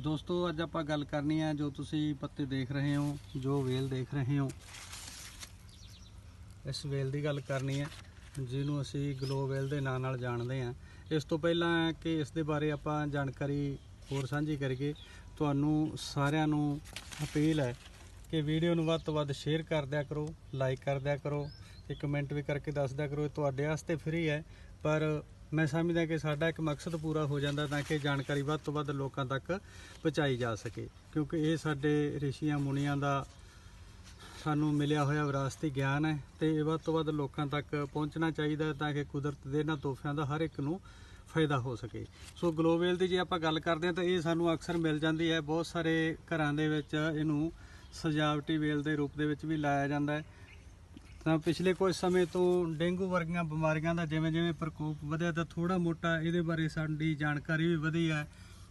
ਦੋਸਤੋ, ਅੱਜ ਆਪਾਂ ਗੱਲ ਕਰਨੀ ਹੈ ਜੋ ਤੁਸੀਂ ਪੱਤੇ ਦੇਖ ਰਹੇ ਹੋ, ਜੋ ਵੇਲ ਦੇਖ ਰਹੇ ਹੋ। ਇਸ ਵੇਲ ਦੀ ਗੱਲ ਕਰਨੀ ਹੈ ਜਿਹਨੂੰ ਅਸੀਂ ਗਲੋ ਵੇਲ ਦੇ ਨਾਂ ਨਾਲ ਜਾਣਦੇ ਹਾਂ ਇਸ ਤੋਂ ਪਹਿਲਾਂ ਕਿ ਇਸ ਦੇ ਬਾਰੇ ਆਪਾਂ ਜਾਣਕਾਰੀ ਹੋਰ ਸਾਂਝੀ ਕਰੀਏ, ਤੁਹਾਨੂੰ ਸਾਰਿਆਂ ਨੂੰ ਅਪੀਲ ਹੈ ਕਿ ਵੀਡੀਓ ਨੂੰ ਵੱਧ ਤੋਂ ਵੱਧ ਸ਼ੇਅਰ ਕਰ ਦਿਆ ਕਰੋ, ਲਾਈਕ ਕਰ ਦਿਆ ਕਰੋ ਤੇ ਕਮੈਂਟ ਵੀ ਕਰਕੇ ਦੱਸ ਦਿਆ ਕਰੋ। ਇਹ ਤੁਹਾਡੇ ਵਾਸਤੇ ਫ੍ਰੀ ਹੈ, ਪਰ ਮੈਂ ਸਮਝਦਾ ਕਿ ਸਾਡਾ ਇੱਕ ਮਕਸਦ ਪੂਰਾ ਹੋ ਜਾਂਦਾ ਤਾਂ ਕਿ ਜਾਣਕਾਰੀ ਵੱਧ ਤੋਂ ਵੱਧ ਲੋਕਾਂ ਤੱਕ ਪਹੁੰਚਾਈ ਜਾ ਸਕੇ, ਕਿਉਂਕਿ ਇਹ ਸਾਡੇ ਰਿਸ਼ੀਆਂ ਮੁਨੀਆਂ ਦਾ ਸਾਨੂੰ ਮਿਲਿਆ ਹੋਇਆ ਵਿਰਾਸਤੀ ਗਿਆਨ ਹੈ ਤੇ ਇਹ ਵੱਧ ਤੋਂ ਵੱਧ ਲੋਕਾਂ ਤੱਕ ਪਹੁੰਚਣਾ ਚਾਹੀਦਾ ਹੈ ਤਾਂ ਕਿ ਕੁਦਰਤ ਦੇ ਇਹਨਾਂ ਤੋਹਫਿਆਂ ਦਾ ਹਰ ਇੱਕ ਨੂੰ ਫਾਇਦਾ ਹੋ ਸਕੇ। ਸੋ ਗਲੋਬਲ ਦੀ ਜੇ ਆਪਾਂ ਗੱਲ ਕਰਦੇ ਹਾਂ ਤਾਂ ਇਹ ਸਾਨੂੰ ਅਕਸਰ ਮਿਲ ਜਾਂਦੀ ਹੈ, ਬਹੁਤ ਸਾਰੇ ਘਰਾਂ ਦੇ ਵਿੱਚ ਇਹਨੂੰ ਸਜਾਵਟੀ ਵੇਲ ਦੇ ਰੂਪ ਦੇ ਵਿੱਚ ਵੀ ਲਾਇਆ ਜਾਂਦਾ ਹੈ। ਤਾਂ ਪਿਛਲੇ ਕੁਝ ਸਮੇਂ ਤੋਂ ਡੇਂਗੂ ਵਰਗੀਆਂ ਬਿਮਾਰੀਆਂ ਦਾ ਜਿਵੇਂ ਜਿਵੇਂ ਪ੍ਰਕੋਪ ਵਧਿਆ, ਤਾਂ ਥੋੜਾ ਮੋਟਾ ਇਹਦੇ ਬਾਰੇ ਸਾਡੀ ਜਾਣਕਾਰੀ ਵੀ ਵਧੀ ਹੈ।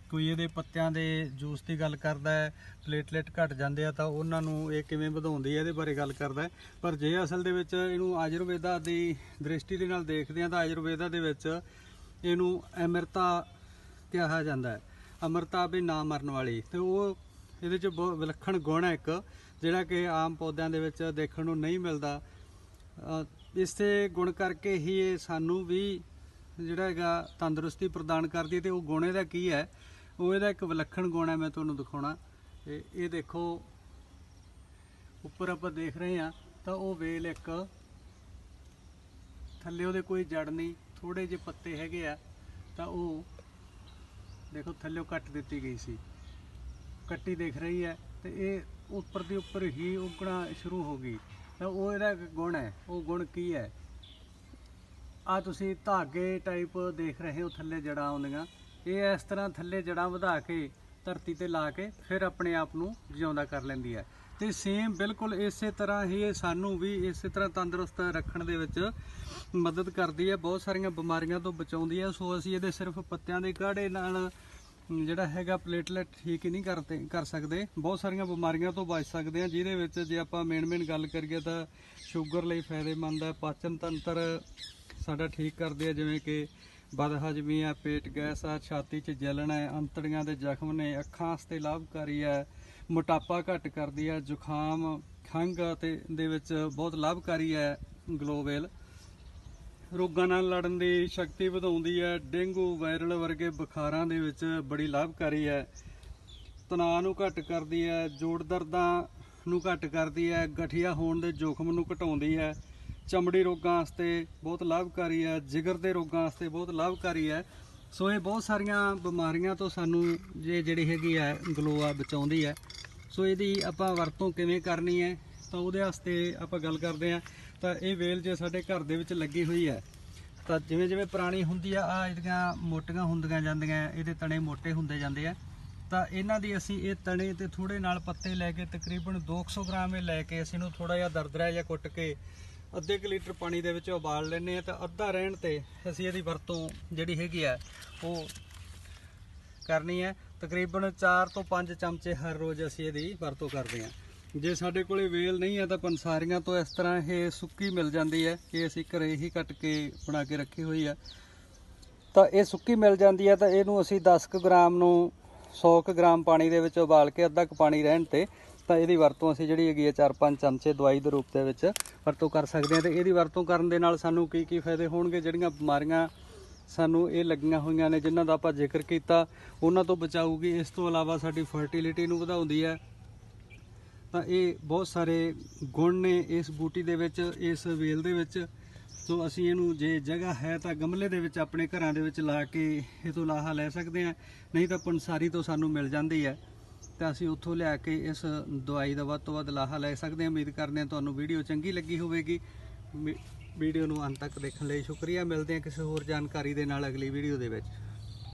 ਕੋਈ ਇਹਦੇ ਪੱਤਿਆਂ ਦੇ ਜੂਸ ਦੀ ਗੱਲ ਕਰਦਾ ਹੈ, ਪਲੇਟਲੇਟ ਘਟ ਜਾਂਦੇ ਆ, ਤਾਂ ਉਹਨਾਂ ਨੂੰ ਇਹ ਕਿਵੇਂ ਵਧਾਉਂਦੀ ਹੈ, ਇਹਦੇ ਬਾਰੇ ਗੱਲ ਕਰਦਾ ਪਰ ਜੇ ਅਸਲ ਦੇ ਵਿੱਚ ਇਹਨੂੰ ਆਯੁਰਵੇਦਾ ਦੀ ਦ੍ਰਿਸ਼ਟੀ ਦੇ ਨਾਲ ਦੇਖਦੇ ਆ ਤਾਂ ਆਯੁਰਵੇਦਾ ਦੇ ਵਿੱਚ ਇਹਨੂੰ ਅਮਰਤਾ ਕਿਹਾ ਜਾਂਦਾ ਹੈ। ਅਮਰਤਾ ਵੀ ਨਾ ਮਰਨ ਵਾਲੀ। ਤੇ ਉਹ ਇਹਦੇ ਚ ਬਹੁਤ ਵਿਲੱਖਣ ਗੁਣ ਹੈ ਇੱਕ, ਜਿਹੜਾ ਕਿ ਆਮ ਪੌਦਿਆਂ ਦੇ ਵਿੱਚ ਦੇਖਣ ਨੂੰ ਨਹੀਂ ਮਿਲਦਾ। ਇਸੇ ਗੁਣ ਕਰਕੇ ਹੀ ਇਹ ਸਾਨੂੰ ਵੀ ਜਿਹੜਾ ਹੈਗਾ ਤੰਦਰੁਸਤੀ ਪ੍ਰਦਾਨ ਕਰਦੀ ਹੈ ਤੇ ਉਹ ਗੁਣ ਇਹਦਾ ਕੀ ਹੈ? ਉਹ ਇਹਦਾ ਇੱਕ ਵਿਲੱਖਣ ਗੁਣ ਹੈ, ਮੈਂ ਤੁਹਾਨੂੰ ਦਿਖਾਉਣਾ। ਇਹ ਇਹ ਦੇਖੋ, ਉੱਪਰ ਆਪਾਂ ਦੇਖ ਰਹੇ ਹਾਂ, ਤਾਂ ਉਹ ਵੇਲ ਇੱਕ ਥੱਲੇ ਉਹਦੇ ਕੋਈ ਜੜ ਨਹੀਂ ਥੋੜੇ ਜਿਹੇ ਪੱਤੇ ਹੈਗੇ ਆ, ਤਾਂ ਉਹ ਦੇਖੋ ਥੱਲੇ ਕੱਟ ਦਿੱਤੀ ਗਈ ਸੀ। ਕੱਟੀ ਦੇਖ ਰਹੀ ਹੈ ਤੇ ਇਹ ਉੱਪਰ ਦੀ ਉੱਪਰ ਹੀ ਉਗਣਾ ਸ਼ੁਰੂ ਹੋ ਗਈ। ਤਾਂ ਉਹ ਇਹਦਾ ਇੱਕ ਗੁਣ ਹੈ, ਉਹ ਗੁਣ ਕੀ ਹੈ? ਆ ਤੁਸੀਂ ਧਾਗੇ ਟਾਈਪ ਦੇਖ ਰਹੇ ਹੋ ਥੱਲੇ ਜੜਾਂ ਆਉਂਦੀਆਂ। ਇਹ ਇਸ ਤਰ੍ਹਾਂ ਥੱਲੇ ਜੜਾਂ ਵਧਾ ਕੇ, ਧਰਤੀ ਤੇ ਲਾ ਕੇ ਫਿਰ ਆਪਣੇ ਆਪ ਨੂੰ ਜਿਉਂਦਾ ਕਰ ਲੈਂਦੀ ਹੈ। ਤੇ ਸੇਮ ਬਿਲਕੁਲ ਇਸੇ ਤਰ੍ਹਾਂ ਹੀ ਇਹ ਸਾਨੂੰ ਵੀ ਇਸੇ ਤਰ੍ਹਾਂ ਤੰਦਰੁਸਤ ਰੱਖਣ ਦੇ ਵਿੱਚ ਮਦਦ ਕਰਦੀ ਹੈ। ਬਹੁਤ ਸਾਰੀਆਂ ਬਿਮਾਰੀਆਂ ਤੋਂ ਬਚਾਉਂਦੀ ਹੈ। ਸੋ ਅਸੀਂ ਇਹਦੇ ਸਿਰਫ ਪੱਤਿਆਂ ਦੇ ਕਾੜੇ ਨਾਲ ਜਿਹੜਾ ਹੈਗਾ ਪਲੇਟਲੈਟ ਠੀਕ ਹੀ ਨਹੀਂ ਕਰਦੇ ਕਰ ਸਕਦੇ। ਬਹੁਤ ਸਾਰੀਆਂ ਬਿਮਾਰੀਆਂ ਤੋਂ ਬਚ ਸਕਦੇ ਹਾਂ ਜਿਹਦੇ ਵਿੱਚ ਜੇ ਆਪਾਂ ਮੇਨ ਮੇਨ ਗੱਲ ਕਰੀਏ ਤਾਂ ਸ਼ੂਗਰ ਲਈ ਫਾਇਦੇਮੰਦ ਹੈ ਪਾਚਨ ਤੰਤਰ ਸਾਡਾ ਠੀਕ ਕਰਦੇ ਆ, ਜਿਵੇਂ ਕਿ ਬਦਹਜਮੀ ਆ, ਪੇਟ ਗੈਸ ਆ, ਛਾਤੀ 'ਚ ਜਲਣ ਹੈ ਅੰਤੜੀਆਂ ਦੇ ਜ਼ਖਮ ਨੇ, ਅੱਖਾਂ ਵਾਸਤੇ ਲਾਭਕਾਰੀ ਹੈ ਮੋਟਾਪਾ ਘੱਟ ਕਰਦੀ ਹੈ ਜ਼ੁਕਾਮ, ਖੰਘ ਤੇ ਦੇ ਵਿੱਚ ਬਹੁਤ ਲਾਭਕਾਰੀ ਹੈ ਗਲੋਵੇਲ ਰੋਗਾਂ ਨਾਲ ਲੜਨ ਦੀ ਸ਼ਕਤੀ ਵਧਾਉਂਦੀ ਹੈ। ਡੇਂਗੂ ਵਾਇਰਲ ਵਰਗੇ ਬੁਖਾਰਾਂ ਦੇ ਵਿੱਚ ਬੜੀ ਲਾਭਕਾਰੀ ਹੈ। ਤਣਾਅ ਨੂੰ ਘੱਟ ਕਰਦੀ ਹੈ, ਜੋੜ ਦਰਦਾਂ ਨੂੰ ਘੱਟ ਕਰਦੀ ਹੈ, ਗਠੀਆ ਹੋਣ ਦੇ ਜੋਖਮ ਨੂੰ ਘਟਾਉਂਦੀ ਹੈ। ਚਮੜੀ ਰੋਗਾਂ ਵਾਸਤੇ ਬਹੁਤ ਲਾਭਕਾਰੀ ਹੈ, ਜਿਗਰ ਦੇ ਰੋਗਾਂ ਵਾਸਤੇ ਬਹੁਤ ਲਾਭਕਾਰੀ ਹੈ। ਸੋ ਇਹ ਬਹੁਤ ਸਾਰੀਆਂ ਬਿਮਾਰੀਆਂ ਤੋਂ ਸਾਨੂੰ ਜੇ ਜਿਹੜੀ ਹੈਗੀ ਹੈ, ਗਲੋਆ ਬਚਾਉਂਦੀ ਹੈ। ਸੋ ਇਹਦੀ ਆਪਾਂ ਵਰਤੋਂ ਕਿਵੇਂ ਕਰਨੀ ਹੈ? ਤਾਂ ਉਹਦੇ ਵਾਸਤੇ ਆਪਾਂ ਗੱਲ ਕਰਦੇ ਹਾਂ। ਤਾਂ ਇਹ ਵੇਲ ਜੇ ਸਾਡੇ ਘਰ ਦੇ ਵਿੱਚ ਲੱਗੀ ਹੋਈ ਹੈ, ਤਾਂ ਜਿਵੇਂ ਜਿਵੇਂ ਪੁਰਾਣੀ ਹੁੰਦੀ ਆ ਆ ਇਹਦੀਆਂ ਮੋਟੀਆਂ ਹੁੰਦੀਆਂ ਜਾਂਦੀਆਂ, ਇਹਦੇ ਤਣੇ ਮੋਟੇ ਹੁੰਦੇ ਜਾਂਦੇ ਆ। ਤਾਂ ਇਹਨਾਂ ਦੀ ਅਸੀਂ ਇਹ ਤਣੇ ਤੇ ਥੋੜੇ ਨਾਲ ਪੱਤੇ ਲੈ ਕੇ ਤਕਰੀਬਨ 200 ਗ੍ਰਾਮ ਇਹ ਲੈ ਕੇ ਅਸੀਂ ਇਹਨੂੰ ਥੋੜਾ ਜਿਹਾ ਦਰਦਰਾ ਜਿਹਾ ਕੁੱਟ ਕੇ ਅੱਧੇ ਕੁ ਲੀਟਰ ਪਾਣੀ ਦੇ ਵਿੱਚ ਉਬਾਲ ਲੈਂਦੇ ਆ ਤਾਂ ਅੱਧਾ ਰਹਿਣ ਤੇ ਅਸੀਂ ਇਹਦੀ ਵਰਤੋਂ ਜਿਹੜੀ ਹੈਗੀ ਆ, ਉਹ ਕਰਨੀ ਹੈ। ਤਕਰੀਬਨ 4 ਤੋਂ 5 ਚਮਚੇ ਹਰ ਰੋਜ਼ ਅਸੀਂ ਇਹਦੀ ਵਰਤੋਂ ਕਰਦੇ ਹਾਂ। ਜੇ ਸਾਡੇ ਕੋਲੇ ਵੇਲ ਨਹੀਂ ਹੈ ਤਾਂ ਪੰਸਾਰੀਆਂ ਤੋਂ ਇਸ ਤਰ੍ਹਾਂ ਇਹ ਸੁੱਕੀ ਮਿਲ ਜਾਂਦੀ ਹੈ ਇਹ ਅਸੀਂ ਘਰੇ ਹੀ ਕੱਟ ਕੇ ਬਣਾ ਕੇ ਰੱਖੀ ਹੋਈ ਹੈ। ਤਾਂ ਇਹ ਸੁੱਕੀ ਮਿਲ ਜਾਂਦੀ ਹੈ ਤਾਂ ਇਹਨੂੰ ਅਸੀਂ 10 ਕੁ ਗ੍ਰਾਮ ਨੂੰ 100 ਕੁ ਗ੍ਰਾਮ ਪਾਣੀ ਦੇ ਵਿੱਚ ਉਬਾਲ ਕੇ ਅੱਧਾ ਕੁ ਪਾਣੀ ਰਹਿਣ ਤੇ ਤਾਂ ਇਹਦੀ ਵਰਤੋਂ ਅਸੀਂ ਜਿਹੜੀ ਹੈਗੀ ਹੈ 4-5 ਚਮਚੇ ਦਵਾਈ ਦੇ ਰੂਪ ਦੇ ਵਿੱਚ ਵਰਤੋਂ ਕਰ ਸਕਦੇ ਹਾਂ ਤੇ ਇਹਦੀ ਵਰਤੋਂ ਕਰਨ ਦੇ ਨਾਲ ਸਾਨੂੰ ਕੀ ਕੀ ਫਾਇਦੇ ਹੋਣਗੇ? ਜਿਹੜੀਆਂ ਬਿਮਾਰੀਆਂ ਸਾਨੂੰ ਇਹ ਲੱਗੀਆਂ ਹੋਈਆਂ ਨੇ ਜਿਨ੍ਹਾਂ ਦਾ ਆਪਾਂ ਜ਼ਿਕਰ ਕੀਤਾ, ਉਹਨਾਂ ਤੋਂ ਬਚਾਊਗੀ। ਇਸ ਤੋਂ ਇਲਾਵਾ ਸਾਡੀ ਫਰਟੀਲਿਟੀ ਨੂੰ ਵਧਾਉਂਦੀ ਹੈ। ਤਾਂ ਇਹ ਬਹੁਤ ਸਾਰੇ ਗੁਣ ਨੇ ਇਸ ਬੂਟੀ ਦੇ ਵਿੱਚ, ਇਸ ਵੇਲ ਦੇ ਵਿੱਚ। ਸੋ ਅਸੀਂ ਇਹਨੂੰ ਜੇ ਜਗ੍ਹਾ ਹੈ ਤਾਂ ਗਮਲੇ ਦੇ ਵਿੱਚ ਆਪਣੇ ਘਰਾਂ ਦੇ ਵਿੱਚ ਲਾ ਕੇ ਇਹ ਤੋਂ ਲਾਹਾ ਲੈ ਸਕਦੇ ਹਾਂ। ਨਹੀਂ ਤਾਂ ਪੰਸਾਰੀ ਤੋਂ ਸਾਨੂੰ ਮਿਲ ਜਾਂਦੀ ਹੈ। ਤਾਂ ਅਸੀਂ ਉੱਥੋਂ ਲਿਆ ਕੇ ਇਸ ਦਵਾਈ ਦਾ ਵੱਧ ਤੋਂ ਵੱਧ ਲਾਹਾ ਲੈ ਸਕਦੇ ਹਾਂ। ਉਮੀਦ ਕਰਦੇ ਹਾਂ ਤੁਹਾਨੂੰ ਵੀਡੀਓ ਚੰਗੀ ਲੱਗੀ ਹੋਵੇਗੀ। ਮੀ- ਵੀਡੀਓ ਨੂੰ ਅੰਤ ਤੱਕ ਦੇਖਣ ਲਈ ਸ਼ੁਕਰੀਆ। ਮਿਲਦੇ ਹਾਂ ਕਿਸੇ ਹੋਰ ਜਾਣਕਾਰੀ ਦੇ ਨਾਲ ਅਗਲੀ ਵੀਡੀਓ ਦੇ ਵਿੱਚ।